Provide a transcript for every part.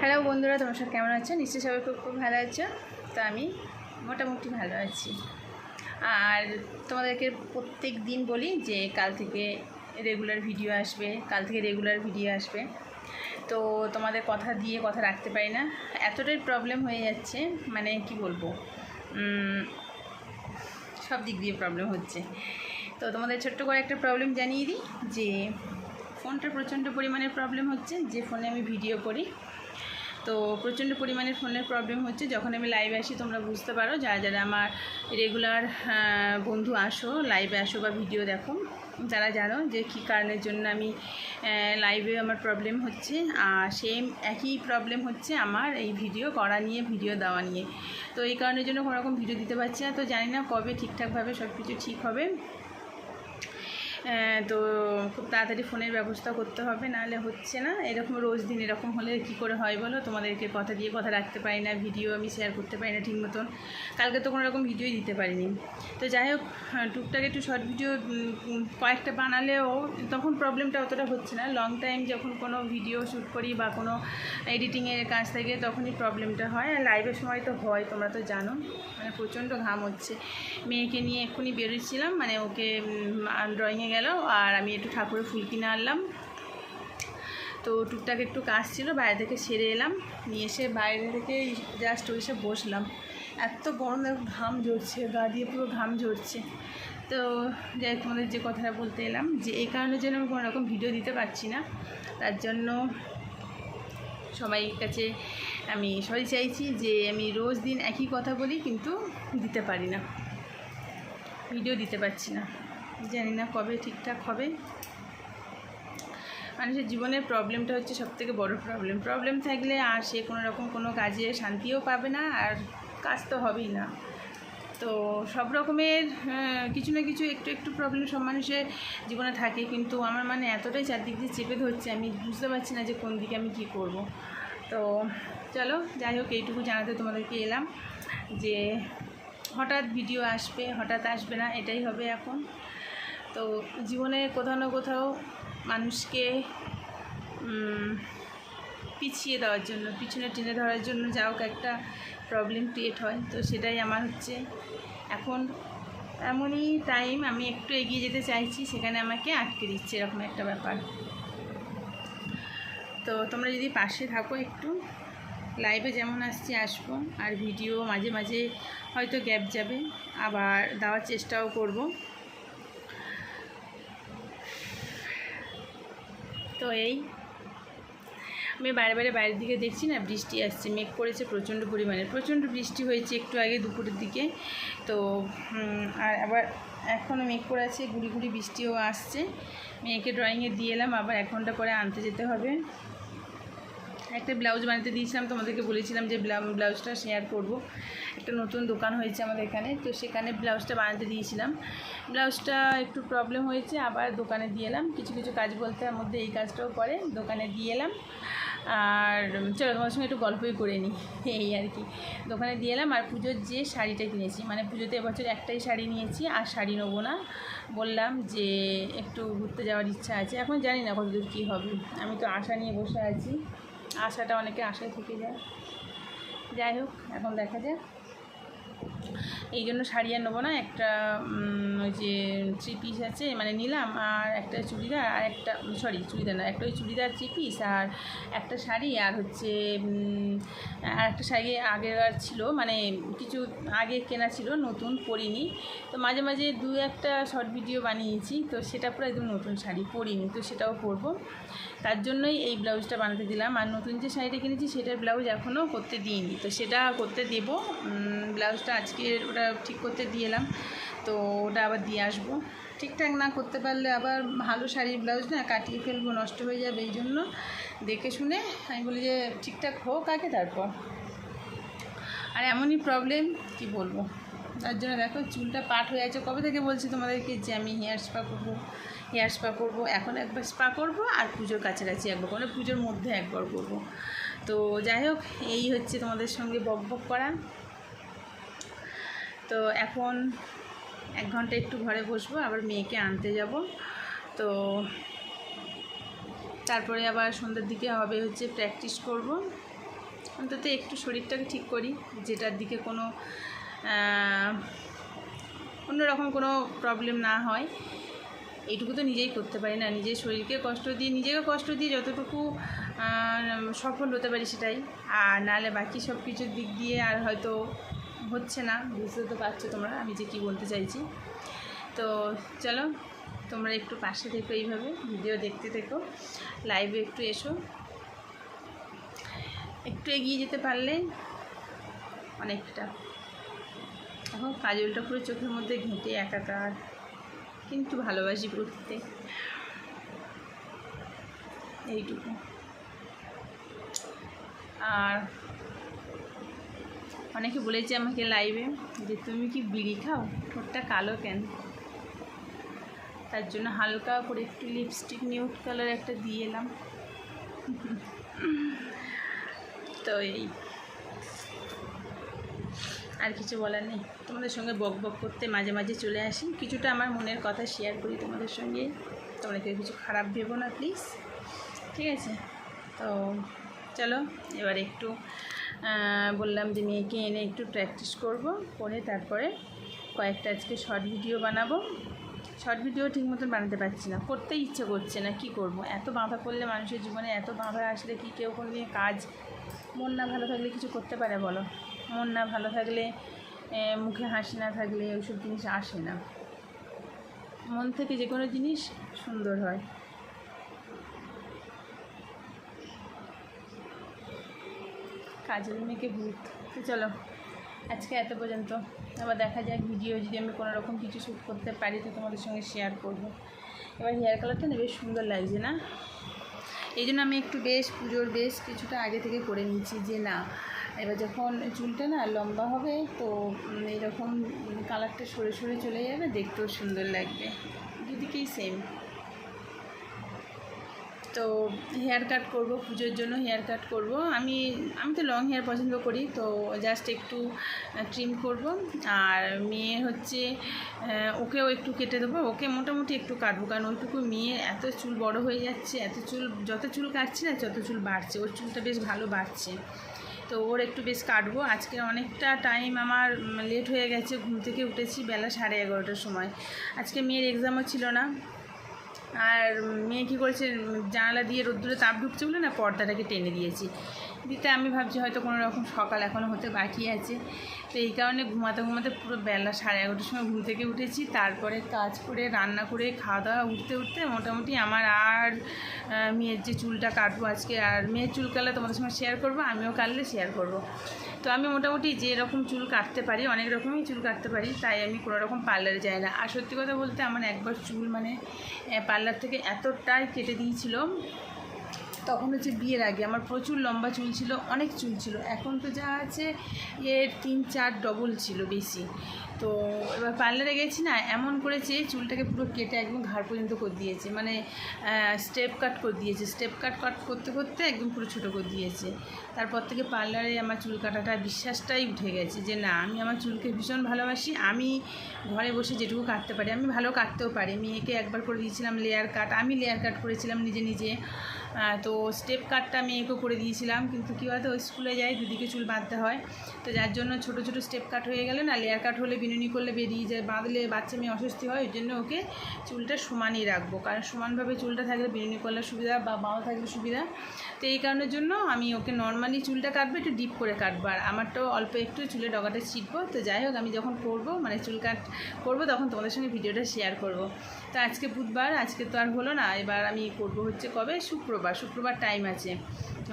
Hello বন্ধুরা, তোমার সব কেমন আছো? নিশ্চয়ই সবাই খুব খুব ভালো আছো। তো আমি মোটামুটি ভালো আছি। আর তোমাদেরকে প্রত্যেক দিন বলি যে, কাল থেকে রেগুলার ভিডিও আসবে, কাল থেকে রেগুলার ভিডিও আসবে। তো তোমাদের কথা দিয়ে কথা রাখতে পারি না। এতটাই প্রবলেম হয়ে যাচ্ছে মানে কি বলব? সব দিক দিয়ে প্রবলেম হচ্ছে। তো তোমাদের ছোট্ট করে একটা প্রবলেম জানিয়ে দিই যে, ফোনটা প্রচণ্ড পরিমাণে প্রবলেম হচ্ছে। যে ফোনে আমি ভিডিও করি তো প্রচণ্ড পরিমাণে ফোনের প্রবলেম হচ্ছে। যখন আমি লাইভে আসি, তোমরা বুঝতে পারো, যারা যারা আমার রেগুলার বন্ধু আসো লাইভে আসো বা ভিডিও দেখো তারা জানো যে কী কারণের জন্য আমি লাইভে আমার প্রবলেম হচ্ছে। আর সেম একই প্রবলেম হচ্ছে আমার এই ভিডিও করা নিয়ে ভিডিও দেওয়া নিয়ে। তো এই কারণের জন্য কোনো রকম ভিডিও দিতে পারছি না। তো জানি না কবে ঠিকঠাকভাবে সব কিছু ঠিক হবে। তো খুব তাড়াতাড়ি ফোনের ব্যবস্থা করতে হবে, নাহলে হচ্ছে না। এরকম রোজ দিন এরকম হলে কি করে হয় বলো? তোমাদেরকে কথা দিয়ে কথা রাখতে পারি না, ভিডিও আমি শেয়ার করতে পারি না ঠিক মতন। কালকে তো কোনো রকম ভিডিওই দিতে পারিনি। তো যাই হোক টুকটাক একটু শর্ট ভিডিও কয়েকটা বানালেও তখন প্রবলেমটা অতটা হচ্ছে না। লং টাইম যখন কোনো ভিডিও শ্যুট করি বা কোনো এডিটিংয়ের কাজ থাকে, তখনই প্রবলেমটা হয়। আর লাইভের সময় তো হয়, তোমরা তো জানো। মানে প্রচণ্ড ঘাম হচ্ছে। মেয়েকে নিয়ে এক্ষুনি বেরোচ্ছিলাম মানে ওকে ড্রয়িংয়ে গেল আর আমি একটু ঠাকুরের ফুল কিনে আনলাম। তো টুকটাক একটু কাজ ছিল, বাইরে থেকে সেরে এলাম। নিয়ে এসে বাইরে থেকে জাস্ট এসে বসলাম। এত গরম ঘাম ঝরছে, গা দিয়ে পুরো ঘাম ঝরছে। তো যাই তোমাদের যে কথাটা বলতে এলাম যে এই কারণের জন্য আমি কোনো রকম ভিডিও দিতে পারছি না। তার জন্য সবাই কাছে আমি সবাই চাইছি যে আমি রোজ দিন একই কথা বলি, কিন্তু দিতে পারি না। ভিডিও দিতে পারছি না। জানি না কবে ঠিকঠাক হবে। মানুষের জীবনের প্রবলেমটা হচ্ছে সবথেকে বড় প্রবলেম প্রবলেম থাকলে আর সে কোনো রকম কোনো কাজে শান্তিও পাবে না, আর কাজ তো হবেই না। তো সব রকমের কিছু না কিছু একটু একটু প্রবলেম সব মানুষের জীবনে থাকে, কিন্তু আমার মানে এতটাই চারদিক দিয়ে চেপে ধরছে, আমি বুঝতে পারছি না যে কোন দিকে আমি কী করব। তো চলো, যাই হোক, এইটুকু জানাতে তোমাদেরকে এলাম যে হঠাৎ ভিডিও আসবে, হঠাৎ আসবে না, এটাই হবে এখন। তো জীবনে কোথাও না কোথাও মানুষকে পিছিয়ে দেওয়ার জন্য, পিছনে টেনে ধরার জন্য যা হোক একটা প্রবলেম ক্রিয়েট হয়। তো সেটাই আমার হচ্ছে। এখন এমনই টাইম আমি একটু এগিয়ে যেতে চাইছি, সেখানে আমাকে আটকে দিচ্ছে এরকম একটা ব্যাপার। তো তোমরা যদি পাশে থাকো একটু লাইভে যেমন আসছি আসব, আর ভিডিও মাঝে মাঝে হয়তো গ্যাপ যাবে, আবার দেওয়ার চেষ্টাও করব। তো এই। আমি বারে বারে বাইরের দিকে দেখছি না, বৃষ্টি আসছে, মেঘ পড়েছে প্রচণ্ড পরিমাণে। প্রচণ্ড বৃষ্টি হয়েছে একটু আগে দুপুরের দিকে। তো আর আবার এখনও মেঘ পড়ে আছে, গুড়ি গুড়ি বৃষ্টিও আসছে। মেয়েকে ড্রয়িংয়ে দিয়ে এলাম, আবার এক ঘণ্টা পরে আনতে যেতে হবে। একটা ব্লাউজ বানাতে দিয়েছিলাম, তোমাদেরকে বলেছিলাম যে ব্লা- ব্লাউজটা শেয়ার করব। একটা নতুন দোকান হয়েছে আমাদের এখানে, তো সেখানে ব্লাউজটা বানাতে দিয়েছিলাম। ব্লাউজটা একটু প্রবলেম হয়েছে, আবার দোকানে দিয়ে এলাম। কিছু কিছু কাজ বলতে তার মধ্যে এই কাজটাও করে, দোকানে দিয়ে এলাম। আর চলো তোমার সঙ্গে একটু গল্পই করে নিই। এই আর কি। দোকানে দিয়ে এলাম, আর পুজোর যে শাড়িটা কিনেছি মানে পুজোতে এবছর একটাই শাড়ি নিয়েছি, আর শাড়ি নেব না। বললাম যে একটু ঘুরতে যাওয়ার ইচ্ছা আছে, এখন জানি না কতদূর কী হবে। আমি তো আশা নিয়ে বসে আছি। আশাটা অনেকে আশায় থেকে যায়। যাই হোক, এখন দেখা যাক। এই জন্য শাড়ি আর নেব না, একটা ওই যে থ্রি পিস আছে মানে নিলাম, আর একটা চুড়িদার, আর একটা সরি চুড়িদার না, একটা ওই চুড়িদার থ্রি পিস আর একটা শাড়ি, আর হচ্ছে আর একটা শাড়ি আগের ছিল মানে কিছু আগে কেনা ছিল, নতুন পরিনি। তো মাঝে মাঝে দু একটা শর্ট ভিডিও বানিয়েছি, তো সেটা পুরো একদম নতুন শাড়ি, পরিনি, তো সেটাও পরবো তার জন্যই এই ব্লাউজটা বানাতে দিলাম। আর নতুন যে শাড়িটা কিনেছি, সেটার ব্লাউজ এখনও করতে দিইনি। তো সেটা করতে দেবো। ব্লাউজটা আজকে ওটা ঠিক করতে দিয়ে এলাম। তো ওটা আবার দিয়ে আসব। ঠিকঠাক না করতে পারলে আবার ভালো শাড়ির ব্লাউজ না কাটিয়ে ফেলব, নষ্ট হয়ে যাবে এই জন্য। দেখে শুনে আমি বলি যে ঠিকঠাক হোক আগে তারপর। আর এমনই প্রবলেম কি বলব? তার জন্য দেখো চুলটা পাট হয়ে আছে। কবে থেকে বলছি তোমাদেরকে যে আমি হেয়ার স্পা করব? হেয়ার স্পা করব, এখন একবার স্পা করব আর পুজোর কাছাকাছি একবার মানে পুজোর মধ্যে একবার করব। তো যাই হোক, এই হচ্ছে তোমাদের সঙ্গে বক বক করা। তো এখন এক ঘণ্টা একটু ঘরে বসবো, আবার মেয়েকে আনতে যাব। তো তারপরে আবার সন্ধ্যের দিকে হবে হচ্ছে প্র্যাকটিস করব। অন্তত একটু শরীরটাকে ঠিক করি, যেটার দিকে কোনো অন্যরকম কোনো প্রবলেম না হয়। এইটুকু তো নিজেই করতে পারি না। নিজের শরীরকে কষ্ট দিয়ে, নিজেকে কষ্ট দিয়ে যতটুকু সফল হতে পারি সেটাই। আর নাহলে বাকি সব কিছুর দিক দিয়ে আর হয়তো হচ্ছে না। বুঝতে তো পারছ তোমরা আমি যে কী বলতে চাইছি। তো চলো, তোমরা একটু পাশে থেকো এইভাবে, ভিডিও দেখতে থেকো লাইভে একটু এসো। একটু এগিয়ে যেতে পারলে অনেকটা। এখন কাজলটা পুরো চোখের মধ্যে ঘেঁটে একাকার। কিন্তু ভালোবাসি পড়তে এইটুকু। আর অনেকে বলেছে আমাকে লাইভে যে, তুমি কি বিড়ি খাও? ঠোঁটটা কালো কেন? তার জন্য হালকা করে একটু লিপস্টিক নিউট কালার একটা দিয়ে এলাম। তো এই। আর কিছু বলার নেই। তোমাদের সঙ্গে বক বক করতে মাঝে মাঝে চলে আসি। কিছুটা আমার মনের কথা শেয়ার করি তোমাদের সঙ্গে। তোমরা কেউ কিছু খারাপ ভেবো না প্লিজ ঠিক আছে? তো চলো, এবার একটু বললাম যে মেয়েকে এনে একটু প্র্যাকটিস করব। করে তারপরে কয়েকটা আজকে শর্ট ভিডিও বানাবো। শর্ট ভিডিও ঠিক মতন বানাতে পারছি না। করতে ইচ্ছে করছে না, কি করব? এত বাঁধা পড়লে মানুষের জীবনে এত বাঁধা আসলে কি কেউ কোনো কাজ, মন না ভালো থাকলে কিছু করতে পারে বলো? মন না ভালো থাকলে মুখে হাসি না থাকলে ওইসব জিনিস আসে না। মন থেকে যে কোনো জিনিস সুন্দর হয়। কাজের মেয়েকে ভূত তো চলো, আজকে এত পর্যন্ত। আবার দেখা যায় ভিডিও যদি আমি কোনো রকম কিছু শ্যুট করতে পারি, তো তোমাদের সঙ্গে শেয়ার করব। এবার হেয়ার কালারটা না বেশ সুন্দর লাগছে না? এই জন্য আমি একটু বেশ পুজোর বেশ কিছুটা আগে থেকে করে নিচ্ছি যে না এবার যখন চুলটা না লম্বা হবে, তো এরকম কালারটা সরে সরে চলে যাবে, দেখতেও সুন্দর লাগবে। দুদিকেই সেম তো হেয়ার কাট করব, পুজোর জন্য হেয়ার কাট করব। আমি আমি তো লং হেয়ার পছন্দ করি, তো জাস্ট একটু ট্রিম করব। আর মেয়ে হচ্ছে ওকেও একটু কেটে দেবো। ওকে মোটামুটি একটু কাটবো, কারণ ওইটুকু মেয়ে এত চুল বড় হয়ে যাচ্ছে, এত চুল, যত চুল কাটছে না, তত চুল বাড়ছে। ওর চুলটা বেশ ভালো বাড়ছে। তো ওর একটু বেশ কাটবো। আজকে অনেকটা টাইম আমার লেট হয়ে গেছে। ঘুম থেকে উঠেছি বেলা সাড়ে এগারোটার সময়। আজকে মেয়ের এক্সামও ছিল না। আর মেয়ে কী করছে, জানালা দিয়ে রোদ্দুরে তাপ ঢুকছে বলে না পর্দাটাকে টেনে দিয়েছি। দিতে আমি ভাবছি হয়তো কোনো রকম সকাল এখনও হতে বাকি আছে। তো এই কারণে ঘুমাতে ঘুমাতে পুরো বেলা সাড়ে এগারোটার সময় ঘুম থেকে উঠেছি। তারপরে কাজ করে, রান্না করে, খাওয়া দাওয়া উঠতে উঠতে মোটামুটি আমার আর মেয়ের যে চুলটা কাটবো আজকে আর মেয়ের চুল কাটলে তোমাদের সঙ্গে শেয়ার করব, আমিও কাটলে শেয়ার করব। তো আমি মোটামুটি যে রকম চুল কাটতে পারি, অনেক রকমই চুল কাটতে পারি, তাই আমি কোনো রকম পার্লারে যাই না। আর সত্যি কথা বলতে আমার একবার চুল মানে পার্লার থেকে এতটাই কেটে দিয়েছিল তখন হচ্ছে বিয়ের আগে আমার প্রচুর লম্বা চুল ছিল, অনেক চুল ছিল। এখন তো যা আছে, এর তিন, চার ডবল ছিল বেশি। তো এবার পার্লারে গেছি না, এমন করেছে, চুলটাকে পুরো কেটে একদম ঘাড় পর্যন্ত করে দিয়েছে। মানে স্টেপ কাট করে দিয়েছে। স্টেপ কাট কাট করতে করতে একদম পুরো ছোটো করে দিয়েছে। তারপর থেকে পার্লারে আমার চুল কাটাটা বিশ্বাসটাই উঠে গেছে যে, না, আমি আমার চুলকে ভীষণ ভালোবাসি। আমি ঘরে বসে যেটুকু কাটতে পারি, আমি ভালো কাটতেও পারি। মেয়েকে একবার করে দিয়েছিলাম লেয়ার কাট আমি লেয়ার কাট করেছিলাম নিজে নিজে। তো স্টেপ কাটটা মেয়েকেও করে দিয়েছিলাম। কিন্তু কী হয়তো স্কুলে যাই দুদিকে চুল বাঁধতে হয়। তো যার জন্য ছোট ছোট স্টেপ কাট হয়ে গেলে না লেয়ার কাট হলে বিনুনি করলে বেরিয়ে যায়, বাঁধলে বাচ্চা মেয়ে অস্বস্তি হয় ওই জন্য ওকে চুলটা সমানই রাখব। কারণ সমানভাবে চুলটা থাকলে বিনুনি করলে সুবিধা বা বাঁধা থাকলে সুবিধা। তো এই কারণের জন্য আমি ওকে নর্মালি চুলটা কাটবো, একটু ডিপ করে কাটবো। আর আমারটাও অল্প একটু চুলে ডগাটা ছিটবো। তো যাই হোক, আমি যখন করব মানে চুল কাট করব, তখন তোমাদের সঙ্গে ভিডিওটা শেয়ার করব। তো আজকে বুধবার, আজকে তো আর হলো না, এবার আমি করব হচ্ছে কবে? শুক্রবার শুক্রবার টাইম আছে।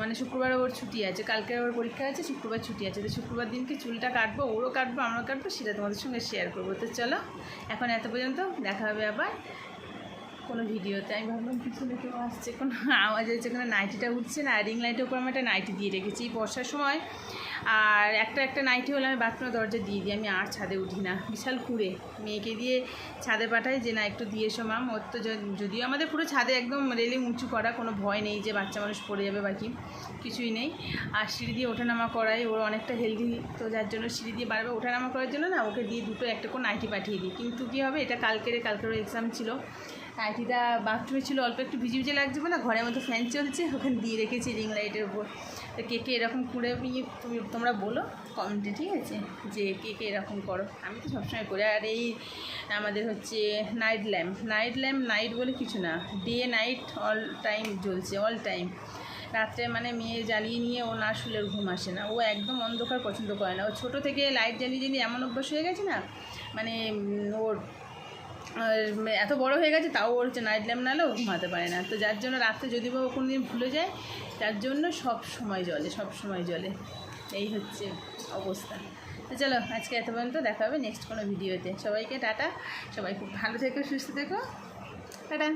মানে শুক্রবার ওর ছুটি আছে, কালকে ওর পরীক্ষা আছে, শুক্রবার ছুটি আছে। তো শুক্রবার দিনকে চুলটা কাটবো, ওরও কাটবো, আমরাও কাটবো, সেটা তোমাদের সঙ্গে শেয়ার করব। তো চলো, এখন এত পর্যন্ত দেখা হবে আবার কোনো ভিডিওতে। আমি ভাবলাম পিছনে কেউ আসছে, কোনো আওয়াজ হচ্ছে কোনো নাইটিটা উঠছে না রিং লাইটের উপর আমি একটা নাইটি দিয়ে রেখেছি। বর্ষার সময় আর একটা একটা নাইটি হলে আমি বাথরুমের দরজা দিয়ে দিই, আমি আর ছাদে উঠি না। বিশাল কুড়ে। মেয়েকে দিয়ে ছাদে পাঠাই যে, না, একটু দিয়ে এসো মাম ওর তো যদিও আমাদের পুরো ছাদে একদম রেলিং উঁচু করা, কোনো ভয় নেই যে বাচ্চা মানুষ পড়ে যাবে বাকি কিছুই নেই। আর সিঁড়ি দিয়ে ওঠানামা করাই, ওর অনেকটা হেলদি, তো যার জন্য সিঁড়ি দিয়ে বারবার ওঠানামা করার জন্য না, ওকে দিয়ে দুটো একটা করে নাইটি পাঠিয়ে দিই। কিন্তু কী হবে, এটা কালকের কালকের এক্সাম ছিল। নাইটিটা বাথরুমে ছিল, অল্প একটু ভিজে ভিজে লাগছে না ঘরের মধ্যে ফ্যান চলছে, ওখানে দিয়ে রেখেছি রিং লাইটের উপর। তো কে কে এরকম করে তুমি, তোমরা বলো কমেন্টে, ঠিক আছে? যে কে কে এরকম করো। আমি তো সবসময় করি। আর এই আমাদের হচ্ছে night lamp night lamp night বলে কিছু না। ডে নাইট অল টাইম জ্বলছে অল টাইম রাত্রে মানে মেয়ে জ্বালিয়ে নিয়ে ও না শুলে ঘুম আসে না। ও একদম অন্ধকার পছন্দ করে না। ও ছোটো থেকে লাইট জ্বালিয়ে জ্বালিয়ে এমন অভ্যাস হয়ে গেছে না? মানে ওর এত বড় হয়ে গেছে, তাও হচ্ছে নাইট ল্যাম্প নালেও ঘুমাতে পারে না। তো যার জন্য রাত্রে যদি বা কোনো দিন ভুলে যায়, তার জন্য সব সময় জলে, সব সময় জলে। এই হচ্ছে অবস্থা। তো চলো, আজকে এত পর্যন্ত দেখা হবে নেক্সট কোনো ভিডিওতে সবাইকে টাটা। সবাই খুব ভালো থেকো, সুস্থ থেকো। টাটা।